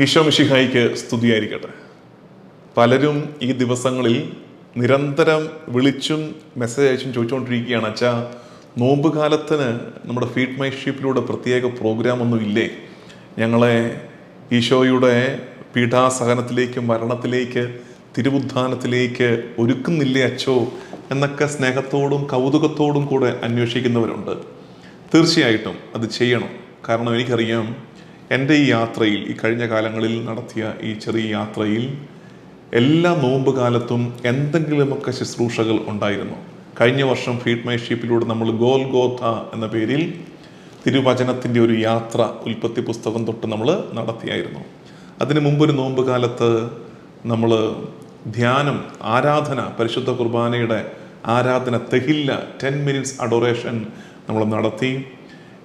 ഈശോ മിഷിഹായിക്ക് സ്തുതിയായിരിക്കട്ടെ. പലരും ഈ ദിവസങ്ങളിൽ നിരന്തരം വിളിച്ചും മെസ്സേജ് അയച്ചും ചോദിച്ചുകൊണ്ടിരിക്കുകയാണ് അച്ഛാ നോമ്പ് കാലത്തിന് നമ്മുടെ ഫീഡ് മൈഷിപ്പിലൂടെ പ്രത്യേക പ്രോഗ്രാം ഒന്നും ഇല്ലേ? ഞങ്ങളെ ഈശോയുടെ പീഠാസഹനത്തിലേക്ക് മരണത്തിലേക്ക് തിരുവുദ്ധാനത്തിലേക്ക് ഒരുക്കുന്നില്ലേ അച്ഛോ? എന്നൊക്കെ സ്നേഹത്തോടും കൗതുകത്തോടും കൂടെ അന്വേഷിക്കുന്നവരുണ്ട്. തീർച്ചയായിട്ടും അത് ചെയ്യണം. കാരണം എനിക്കറിയാം എന്റെ ഈ യാത്രയിൽ ഈ കഴിഞ്ഞ കാലങ്ങളിൽ നടത്തിയ ഈ ചെറിയ യാത്രയിൽ എല്ലാ നോമ്പ് കാലത്തും എന്തെങ്കിലുമൊക്കെ ശുശ്രൂഷകൾ ഉണ്ടായിരുന്നു. കഴിഞ്ഞ വർഷം ഫീഡ് മൈ ഷീപ്പിലൂടെ നമ്മൾ ഗോൽ എന്ന പേരിൽ തിരുവചനത്തിന്റെ ഒരു യാത്ര ഉൽപ്പത്തി പുസ്തകം തൊട്ട് നമ്മൾ നടത്തിയായിരുന്നു. അതിനു മുമ്പൊരു നോമ്പ് കാലത്ത് നമ്മൾ ധ്യാനം ആരാധന പരിശുദ്ധ കുർബാനയുടെ ആരാധന തെഹില്ല ടെൻ മിനിറ്റ്സ് അഡോറേഷൻ നമ്മൾ നടത്തി.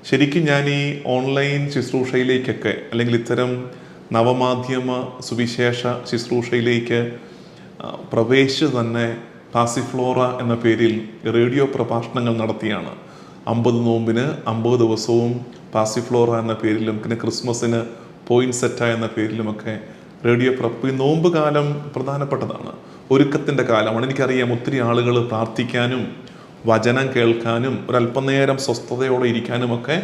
ശരിക്കും ഞാൻ ഈ ഓൺലൈൻ ശുശ്രൂഷയിലേക്കൊക്കെ അല്ലെങ്കിൽ ഇത്തരം നവമാധ്യമ സുവിശേഷ ശുശ്രൂഷയിലേക്ക് പ്രവേശിച്ച് തന്നെ പാസിഫ്ലോറ എന്ന പേരിൽ റേഡിയോ പ്രഭാഷണങ്ങൾ നടത്തിയാണ്. അമ്പത് നോമ്പിന് അമ്പത് ദിവസവും പാസിഫ്ലോറ എന്ന പേരിലും പിന്നെ ക്രിസ്മസിന് പോയിന്റ് സെറ്റ എന്ന പേരിലുമൊക്കെ റേഡിയോ പ്രപ്പ് ഈ നോമ്പ് കാലം പ്രധാനപ്പെട്ടതാണ്. ഒരുക്കത്തിന്റെ കാലമാണ്. എനിക്കറിയാം ഒത്തിരി ആളുകൾ പ്രാർത്ഥിക്കാനും വചനം കേൾക്കാനും ഒരല്പനേരം സ്വസ്ഥതയോടെ ഇരിക്കാനുമൊക്കെ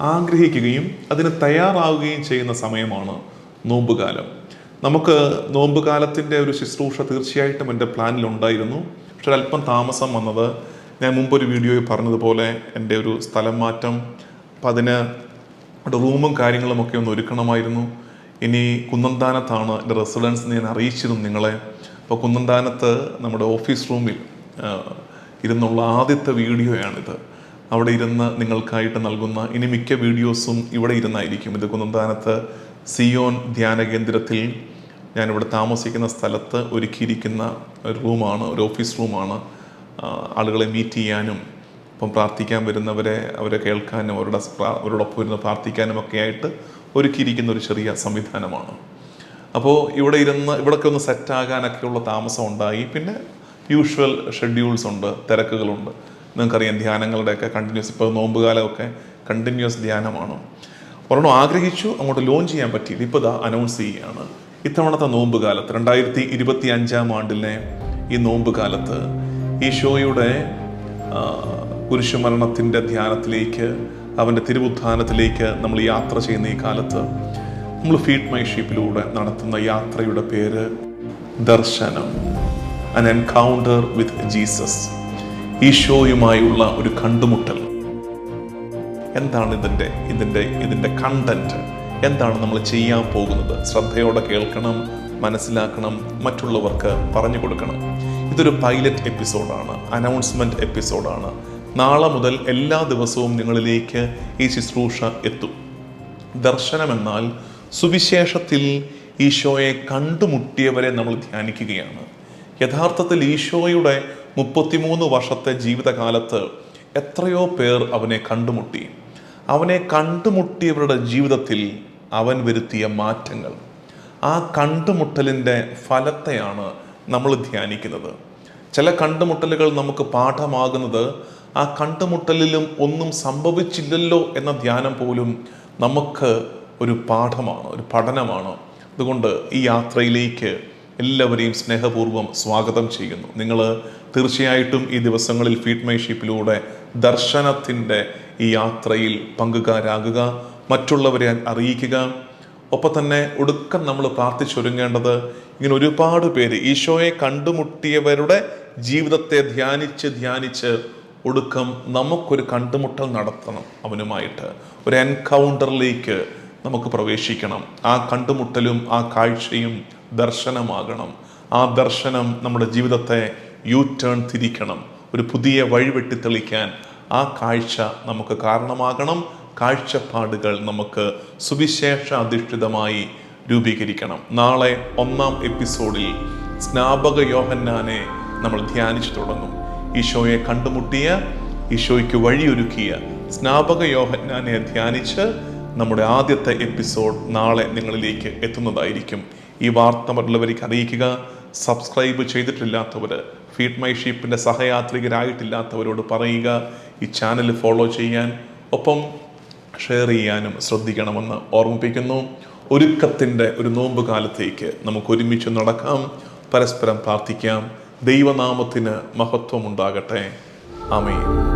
ആഗ്രഹിക്കുകയും അതിന് തയ്യാറാവുകയും ചെയ്യുന്ന സമയമാണ് നോമ്പുകാലം. നമുക്ക് നോമ്പുകാലത്തിന്റെ ഒരു ശുശ്രൂഷ തീർച്ചയായിട്ടും എന്റെ പ്ലാനിലുണ്ടായിരുന്നു. പക്ഷെ അല്പം താമസം വന്നത് ഞാൻ മുമ്പൊരു വീഡിയോയിൽ പറഞ്ഞതുപോലെ എന്റെ ഒരു സ്ഥലം മാറ്റം അപ്പം അതിന് റൂമും കാര്യങ്ങളും ഒക്കെ ഒന്ന് ഒരുക്കണമായിരുന്നു. ഇനി കുന്നന്താനത്താണ് എന്റെ റെസിഡൻസ് ഞാൻ അറിയിച്ചിരുന്നു നിങ്ങളെ. അപ്പോൾ കുന്നന്താനത്ത് നമ്മുടെ ഓഫീസ് റൂമിൽ ഇരുന്നുള്ള ആദ്യത്തെ വീഡിയോയാണിത്. അവിടെ ഇരുന്ന് നിങ്ങൾക്കായിട്ട് നൽകുന്ന ഇനി മിക്ക വീഡിയോസും ഇവിടെ ഇരുന്നായിരിക്കും. ഇത് കുന്നന്താനത്ത് സിയോൻ ധ്യാന കേന്ദ്രത്തിൽ ഞാനിവിടെ താമസിക്കുന്ന സ്ഥലത്ത് ഒരുക്കിയിരിക്കുന്ന ഒരു റൂമാണ് ഒരു ഓഫീസ് റൂമാണ്. ആളുകളെ മീറ്റ് ചെയ്യാനും ഇപ്പം പ്രാർത്ഥിക്കാൻ വരുന്നവരെ അവരെ കേൾക്കാനും അവരുടെ അവരോടൊപ്പം ഇരുന്ന് പ്രാർത്ഥിക്കാനും ഒക്കെ ആയിട്ട് ഒരുക്കിയിരിക്കുന്ന ഒരു ചെറിയ സംവിധാനമാണ്. അപ്പോൾ ഇവിടെ ഇരുന്ന് ഇവിടെയൊക്കെ ഒന്ന് സെറ്റാകാനൊക്കെയുള്ള താമസം ഉണ്ടായി. പിന്നെ യൂഷ്വൽ ഷെഡ്യൂൾസ് ഉണ്ട് തിരക്കുകളുണ്ട്. നിങ്ങൾക്കറിയാം ധ്യാനങ്ങളുടെയൊക്കെ കണ്ടിന്യൂസ് ഇപ്പോൾ നോമ്പുകാലമൊക്കെ കണ്ടിന്യൂസ് ധ്യാനമാണ്. ഒരെണ്ണം ആഗ്രഹിച്ചു അങ്ങോട്ട് ലോഞ്ച് ചെയ്യാൻ പറ്റിയില്ല ഇപ്പോൾ ഇതാ അനൗൺസ് ചെയ്യുകയാണ്. ഇത്തവണത്തെ നോമ്പ് കാലത്ത് രണ്ടായിരത്തി ഇരുപത്തി അഞ്ചാം ആണ്ടിലെ ഈ നോമ്പ് ഈ ഷോയുടെ കുരിശുമരണത്തിന്റെ ധ്യാനത്തിലേക്ക് അവന്റെ തിരുവുത്ഥാനത്തിലേക്ക് നമ്മൾ യാത്ര ചെയ്യുന്ന ഈ കാലത്ത് നമ്മൾ ഫീഡ് മൈ ഷീപ്പിലൂടെ നടത്തുന്ന യാത്രയുടെ പേര് ദർശനം. അൻ എൻകൗണ്ടർ വിത്ത് ജീസസ് ഈശോയുമായുള്ള ഒരു കണ്ടുമുട്ടൽ. എന്താണ് ഇതിന്റെ ഇതിന്റെ ഇതിന്റെ കണ്ടന്റ് എന്താണ് നമ്മൾ ചെയ്യാൻ പോകുന്നത്? ശ്രദ്ധയോടെ കേൾക്കണം മനസ്സിലാക്കണം മറ്റുള്ളവർക്ക് പറഞ്ഞു കൊടുക്കണം. ഇതൊരു പൈലറ്റ് എപ്പിസോഡാണ് അനൗൺസ്മെന്റ് എപ്പിസോഡാണ് നാളെ മുതൽ എല്ലാ ദിവസവും നിങ്ങളിലേക്ക് ഈ ശുശ്രൂഷ എത്തും. ദർശനമെന്നാൽ സുവിശേഷത്തിൽ ഈശോയെ കണ്ടുമുട്ടിയവരെ നമ്മൾ ധ്യാനിക്കുകയാണ്. യഥാർത്ഥത്തിൽ ഈശോയുടെ മുപ്പത്തിമൂന്ന് വർഷത്തെ ജീവിതകാലത്ത് എത്രയോ പേർ അവനെ കണ്ടുമുട്ടി. അവനെ കണ്ടുമുട്ടിയവരുടെ ജീവിതത്തിൽ അവൻ വരുത്തിയ മാറ്റങ്ങൾ. ആ കണ്ടുമുട്ടലിന്റെ ഫലത്തെയാണ് നമ്മൾ ധ്യാനിക്കുന്നത്. ചില കണ്ടുമുട്ടലുകൾ നമുക്ക് പാഠമാകുന്നത് ആ കണ്ടുമുട്ടലിലും ഒന്നും സംഭവിച്ചില്ലല്ലോ എന്ന ധ്യാനം പോലും നമുക്ക് ഒരു പാഠമാണ് ഒരു പഠനമാണ്. അതുകൊണ്ട് ഈ യാത്രയിലേക്ക് എല്ലാവരെയും സ്നേഹപൂർവം സ്വാഗതം ചെയ്യുന്നു. നിങ്ങൾ തീർച്ചയായിട്ടും ഈ ദിവസങ്ങളിൽ ഫീഡ് മൈ ദർശനത്തിന്റെ ഈ യാത്രയിൽ പങ്കുകാരാകുക മറ്റുള്ളവരെ അറിയിക്കുക. ഒപ്പം തന്നെ ഒടുക്കം നമ്മൾ പ്രാർത്ഥിച്ചൊരുങ്ങേണ്ടത് ഇങ്ങനെ ഒരുപാട് പേര് ഈശോയെ കണ്ടുമുട്ടിയവരുടെ ജീവിതത്തെ ധ്യാനിച്ച് ധ്യാനിച്ച് ഒടുക്കം നമുക്കൊരു കണ്ടുമുട്ടൽ നടത്തണം അവനുമായിട്ട്. ഒരു എൻകൗണ്ടറിലേക്ക് നമുക്ക് പ്രവേശിക്കണം. ആ കണ്ടുമുട്ടലും ആ കാഴ്ചയും ദർശനമാകണം. ആ ദർശനം നമ്മുടെ ജീവിതത്തെ യു ടേൺ തിരിക്കണം. ഒരു പുതിയ വഴി വെട്ടിത്തെളിക്കാൻ ആ കാഴ്ച നമുക്ക് കാരണമാകണം. കാഴ്ചപ്പാടുകൾ നമുക്ക് സുവിശേഷ അധിഷ്ഠിതമായി രൂപീകരിക്കണം. നാളെ ഒന്നാം എപ്പിസോഡിൽ സ്നാപക യോഹന്നാനെ നമ്മൾ ധ്യാനിച്ചു തുടങ്ങും. ഈശോയെ കണ്ടുമുട്ടിയ ഈശോയ്ക്ക് വഴിയൊരുക്കിയ സ്നാപക യോഹന്നാനെ ധ്യാനിച്ച് നമ്മുടെ ആദ്യത്തെ എപ്പിസോഡ് നാളെ നിങ്ങളിലേക്ക് എത്തുന്നതായിരിക്കും. ഈ വാർത്ത മറ്റുള്ളവർക്ക് അറിയിക്കുക. സബ്സ്ക്രൈബ് ചെയ്തിട്ടില്ലാത്തവർ ഫീഡ് മൈ ഷീപ്പിന്റെ സഹയാത്രികരായിട്ടില്ലാത്തവരോട് പറയുക. ഈ ചാനൽ ഫോളോ ചെയ്യാൻ ഒപ്പം ഷെയർ ചെയ്യാനും ശ്രദ്ധിക്കണമെന്ന് ഓർമ്മിപ്പിക്കുന്നു. ഒരുക്കത്തിന്റെ ഒരു നോമ്പ് കാലത്തേക്ക് നമുക്ക് ഒരുമിച്ച് നടക്കാം. പരസ്പരം പ്രാർത്ഥിക്കാം. ദൈവനാമത്തിന് മഹത്വമുണ്ടാകട്ടെ. ആമേൻ.